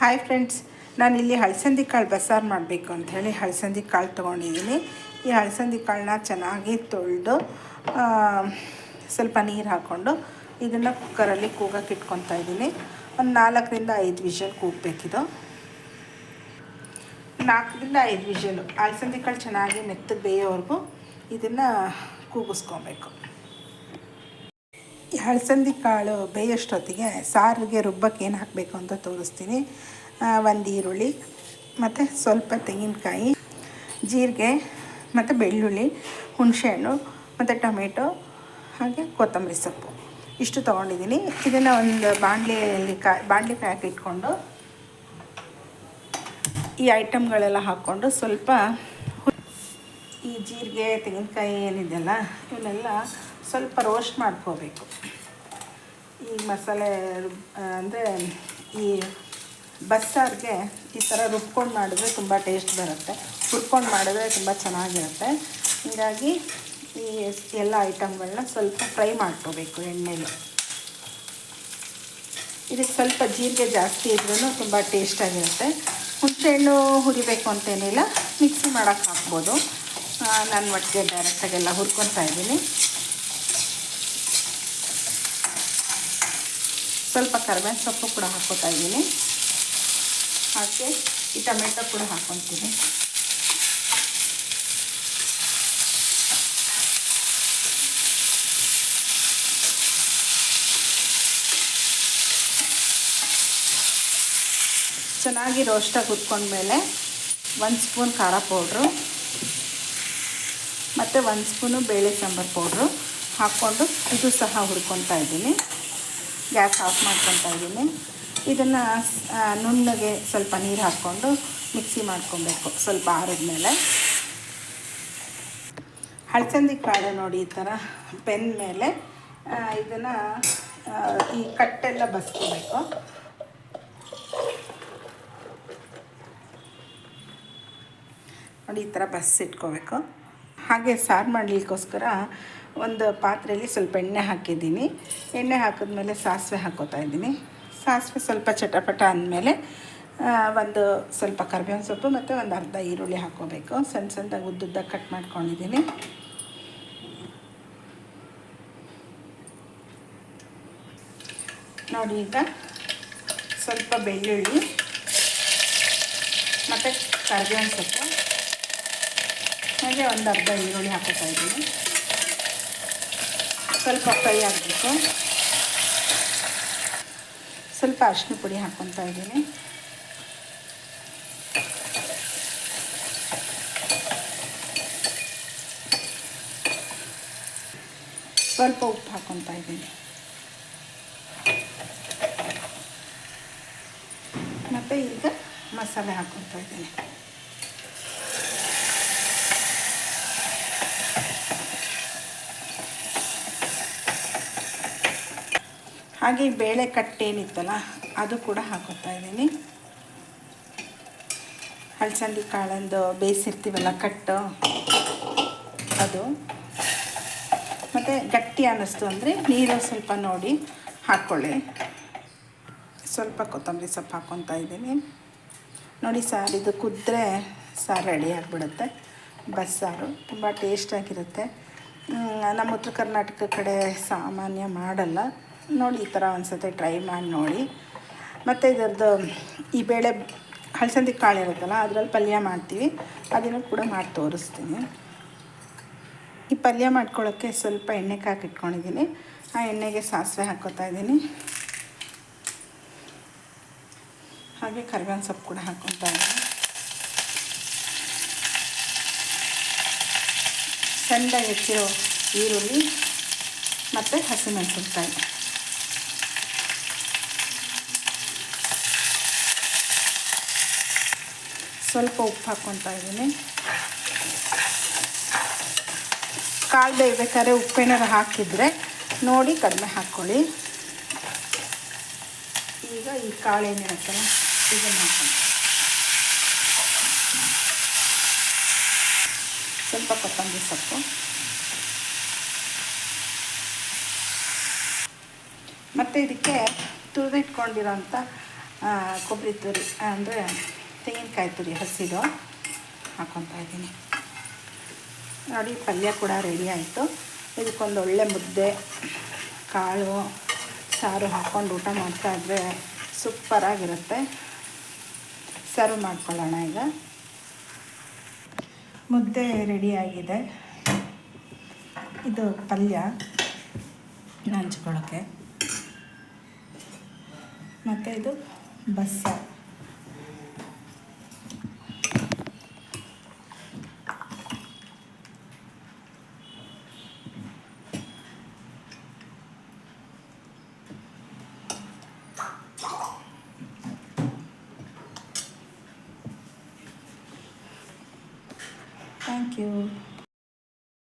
Hi friends ನಾನಿಲ್ಲಿ ಹಳಸಂದಿ ಕಾಳು ಬಸಾರು ಮಾಡಬೇಕು ಅಂಥೇಳಿ ಹಳಸಂದಿ ಕಾಳು ತೊಗೊಂಡಿದ್ದೀನಿ. ಈ ಹಳಸಂದಿ ಕಾಳನ್ನ ಚೆನ್ನಾಗಿ ತೊಳೆದು ಸ್ವಲ್ಪ ನೀರು ಹಾಕ್ಕೊಂಡು ಇದನ್ನು ಕುಕ್ಕರಲ್ಲಿ ಕೂಗಕ್ಕೆ ಇಟ್ಕೊತಾ ಇದ್ದೀನಿ. ಒಂದು ನಾಲ್ಕರಿಂದ ಐದು ವಿಷಲ್ ಕೂಗಬೇಕಿದು. ನಾಲ್ಕರಿಂದ ಐದು ವಿಷಲು ಹಳಸಂದಿ ಕಾಳು ಚೆನ್ನಾಗಿ ಮೆತ್ತಗೆ ಬೇಯೋವರೆಗೂ ಇದನ್ನು ಕೂಗಿಸ್ಕೊಬೇಕು. ಹಳಸಂದಿ ಕಾಳು ಬೇಯೋಷ್ಟೊತ್ತಿಗೆ ಸಾರಿಗೆ ರುಬ್ಬಕ್ಕೆ ಏನು ಹಾಕಬೇಕು ಅಂತ ತೋರಿಸ್ತೀನಿ. ಒಂದು ಈರುಳ್ಳಿ, ಮತ್ತು ಸ್ವಲ್ಪ ತೆಂಗಿನಕಾಯಿ, ಜೀರಿಗೆ, ಮತ್ತು ಬೆಳ್ಳುಳ್ಳಿ, ಹುಣಸೆಹಣ್ಣು, ಮತ್ತು ಟೊಮೆಟೊ, ಹಾಗೆ ಕೊತ್ತಂಬರಿ ಸೊಪ್ಪು. ಇಷ್ಟು ತೊಗೊಂಡಿದ್ದೀನಿ. ಇದನ್ನು ಒಂದು ಬಾಣಲೆಯಲ್ಲಿ ಕಾ ಬಾಣಲೆ ಪ್ಯಾಕ್ ಇಟ್ಕೊಂಡು ಈ ಐಟಮ್ಗಳೆಲ್ಲ ಹಾಕ್ಕೊಂಡು ಸ್ವಲ್ಪ ಈ ಜೀರಿಗೆ, ತೆಂಗಿನಕಾಯಿ ಏನಿದೆಯಲ್ಲ, ಇವನ್ನೆಲ್ಲ ಸ್ವಲ್ಪ ರೋಸ್ಟ್ ಮಾಡ್ಕೋಬೇಕು. ಈ ಮಸಾಲೆ ಅಂದರೆ ಈ ಬಸ್ಸಾರಿಗೆ ಈ ಥರ ರುಬ್ಕೊಂಡು ಮಾಡಿದ್ರೆ ತುಂಬ ಟೇಸ್ಟ್ ಬರುತ್ತೆ. ಹುರ್ಕೊಂಡು ಮಾಡಿದ್ರೆ ತುಂಬ ಚೆನ್ನಾಗಿರುತ್ತೆ. ಹೀಗಾಗಿ ಈ ಎಲ್ಲ ಐಟಮ್ಗಳನ್ನ ಸ್ವಲ್ಪ ಫ್ರೈ ಮಾಡ್ಕೋಬೇಕು ಎಣ್ಣೆಲಿ. ಇದಕ್ಕೆ ಸ್ವಲ್ಪ ಜೀರಿಗೆ ಜಾಸ್ತಿ ಇದ್ರೂ ತುಂಬ ಟೇಸ್ಟಾಗಿರುತ್ತೆ ಹುಣಸೆಹಣ್ಣು ಹುರಿಬೇಕು ಅಂತೇನಿಲ್ಲ, ಮಿಕ್ಸಿ ಮಾಡೋಕ್ಕೆ ಹಾಕ್ಬೋದು. ನಾನು ಒಟ್ಟಿಗೆ ಡೈರೆಕ್ಟಾಗೆಲ್ಲ ಹುರ್ಕೊತಾ ಇದ್ದೀನಿ. ಸ್ವಲ್ಪ ಕರಿಬೇವಿನ ಸೊಪ್ಪು ಕೂಡ ಹಾಕ್ಕೋತಾ ಇದ್ದೀನಿ. ಹಾಗೆ ಈ ಟೊಮೆಟೊ ಕೂಡ ಹಾಕ್ಕೊತೀನಿ. ಚೆನ್ನಾಗಿ ರೋಸ್ಟಾಗಿ ಹುರ್ಕೊಂಡ್ಮೇಲೆ ಒಂದು ಸ್ಪೂನ್ ಖಾರ ಪೌಡ್ರು, ಮತ್ತು ಒಂದು ಸ್ಪೂನು ಬೇಳೆ ಸಾಂಬಾರು ಪೌಡ್ರು ಹಾಕ್ಕೊಂಡು ಇದು ಸಹ ಹುರ್ಕೊತಾ ಇದ್ದೀನಿ. ಗ್ಯಾಸ್ ಆಫ್ ಮಾಡ್ಕೊತಾ ಇದ್ದೀನಿ. ಇದನ್ನು ನುಣ್ಣಗೆ ಸ್ವಲ್ಪ ನೀರು ಹಾಕ್ಕೊಂಡು ಮಿಕ್ಸಿ ಮಾಡ್ಕೊಬೇಕು, ಸ್ವಲ್ಪ ಆರಿದ್ಮೇಲೆ ಹಳಸಂದಿ ಕಾಳು ನೋಡಿ ಈ ಥರ ಪೆನ್ ಮೇಲೆ ಇದನ್ನು ಈ ಕಟ್ಟೆಲ್ಲ ಬಸ್ಕೋಬೇಕು. ನೋಡಿ ಈ ಥರ ಬಸ್ ಇಟ್ಕೋಬೇಕು ಹಾಗೆ ಸಾರು ಮಾಡಲಿಕ್ಕೋಸ್ಕರ ಒಂದು ಪಾತ್ರೆಯಲ್ಲಿ ಸ್ವಲ್ಪ ಎಣ್ಣೆ ಹಾಕಿದ್ದೀನಿ. ಎಣ್ಣೆ ಹಾಕಿದ್ಮೇಲೆ ಸಾಸಿವೆ ಹಾಕೋತಾ ಇದ್ದೀನಿ. ಸಾಸಿವೆ ಸ್ವಲ್ಪ ಚಟಪಟ ಅಂದಮೇಲೆ ಒಂದು ಸ್ವಲ್ಪ ಕರ್ಬೇವಿನ ಸೊಪ್ಪು ಮತ್ತು ಒಂದು ಅರ್ಧ ಈರುಳ್ಳಿ ಹಾಕೋಬೇಕು ಸಣ್ಣ ಸಣ್ಣದಾಗಿ ಉದ್ದುದ್ದ ಕಟ್ ಮಾಡ್ಕೊಂಡಿದ್ದೀನಿ. ನೋಡಿ ಈಗ ಸ್ವಲ್ಪ ಬೆಳ್ಳುಳ್ಳಿ, ಮತ್ತು ಕರ್ಬೇವಿನ ಸೊಪ್ಪು. ಹಾಗೆ ಒಂದು ಅರ್ಧ ಈರುಳ್ಳಿ ಹಾಕೋತಾ ಇದ್ದೀನಿ. ಸ್ವಲ್ಪ ಫ್ರೈ ಆಗಬೇಕು. ಸ್ವಲ್ಪ ಅರಿಶಿನ ಪುಡಿ ಹಾಕ್ಕೊತಾ ಇದ್ದೀನಿ. ಸ್ವಲ್ಪ ಉಪ್ಪು ಹಾಕ್ಕೊತಾ ಇದ್ದೀನಿ. ಮತ್ತು ಈಗ ಮಸಾಲೆ ಹಾಕ್ಕೊತಾ ಇದ್ದೀನಿ. ಹಾಗೆ ಬೇಳೆ ಕಟ್ಟೇನಿತ್ತಲ್ಲ, ಅದು ಕೂಡ ಹಾಕೋತಾ ಇದ್ದೀನಿ. ಹಳಸಂದಿ ಕಾಳಂದು ಬೇಯಿಸಿರ್ತೀವಲ್ಲ, ಕಟ್ಟು ಅದು. ಮತ್ತು ಗಟ್ಟಿ ಅನ್ನಿಸ್ತು ಅಂದರೆ ನೀರು ಸ್ವಲ್ಪ ನೋಡಿ ಹಾಕ್ಕೊಳ್ಳಿ ಸ್ವಲ್ಪ ಕೊತ್ತಂಬರಿ ಸೊಪ್ಪು ಹಾಕ್ಕೊತಾ ಇದ್ದೀನಿ. ನೋಡಿ ಸಾರು, ಇದು ಕುದ್ರೆ ಸಾರು ರೆಡಿ ಆಗಿಬಿಡುತ್ತೆ. ಬಸ್ಸಾರು, ತುಂಬ ಟೇಸ್ಟಾಗಿರುತ್ತೆ ನಮ್ಮ ಉತ್ತರ ಕರ್ನಾಟಕ ಕಡೆ ಸಾಮಾನ್ಯ ಮಾಡಲ್ಲ. ನೋಡಿ ಈ ಥರ ಒಂದು ಟ್ರೈ ಮಾಡಿ ನೋಡಿ. ಮತ್ತು ಇದರದ್ದು ಈ ಬೇಳೆ ಹಲಸಂದಿ ಕಾಳು ಇರುತ್ತಲ್ಲ, ಅದರಲ್ಲಿ ಪಲ್ಯ ಮಾಡ್ತೀವಿ. ಅದನ್ನು ಕೂಡ ಮಾಡಿ ತೋರಿಸ್ತೀನಿ. ಈ ಪಲ್ಯ ಮಾಡ್ಕೊಳ್ಳೋಕ್ಕೆ ಸ್ವಲ್ಪ ಎಣ್ಣೆ ಕಾಕಿ ಇಟ್ಕೊಂಡಿದ್ದೀನಿ. ಆ ಎಣ್ಣೆಗೆ ಸಾಸಿವೆ ಹಾಕೋತಾ ಇದ್ದೀನಿ. ಹಾಗೆ ಕರಿಬೇವಿನ ಸೊಪ್ಪು ಕೂಡ ಹಾಕ್ಕೊತಾ ಇದ್ದೀನಿ. ಸಣ್ಣದಾಗಿ ಹೆಚ್ಚಿರೋ ಈರುಳ್ಳಿ ಮತ್ತು ಹಸಿಮೆಣಸಿನ್ಕಾಯಿ. ಸ್ವಲ್ಪ ಉಪ್ಪು ಹಾಕ್ಕೊತಾ ಇದ್ದೀನಿ. ಕಾಳು ಬೇಯಬೇಕಾದ್ರೆ ಉಪ್ಪೇನಾರು ಹಾಕಿದರೆ ನೋಡಿ ಕಡಿಮೆ ಹಾಕ್ಕೊಳ್ಳಿ. ಈಗ ಈ ಕಾಳು ಏನಿರುತ್ತಲ್ಲ, ಇದನ್ನು ಹಾಕೊಂಡು ಸ್ವಲ್ಪ ಕೊತ್ತಂಬರಿ ಸೊಪ್ಪು. ಮತ್ತು ಇದಕ್ಕೆ ತುರಿದಿಟ್ಕೊಂಡಿರೋಂಥ ಕೊಬ್ಬರಿ ತುರಿ ಅಂದರೆ ತೆಂಗಿನಕಾಯಿ ತುರಿ ಹಸಿದು ಹಾಕ್ಕೊತಾ ಇದ್ದೀನಿ. ನೋಡಿ, ಪಲ್ಯ ಕೂಡ ರೆಡಿ ಆಯಿತು. ಇದಕ್ಕೊಂದು ಒಳ್ಳೆ ಮುದ್ದೆ, ಕಾಳು, ಸಾರು ಹಾಕ್ಕೊಂಡು ಊಟ ಮಾಡ್ತಾ ಇದ್ದರೆ ಸೂಪರಾಗಿರುತ್ತೆ ಸರ್ವ್ ಮಾಡ್ಕೊಳ್ಳೋಣ ಈಗ. ಮುದ್ದೆ ರೆಡಿಯಾಗಿದೆ ಇದು ಪಲ್ಯ. ನಂಚ್ಕೊಳ್ಳೋಕ್ಕೆ ಮತ್ತು ಇದು ಬಸ್ಸಾರು thank you.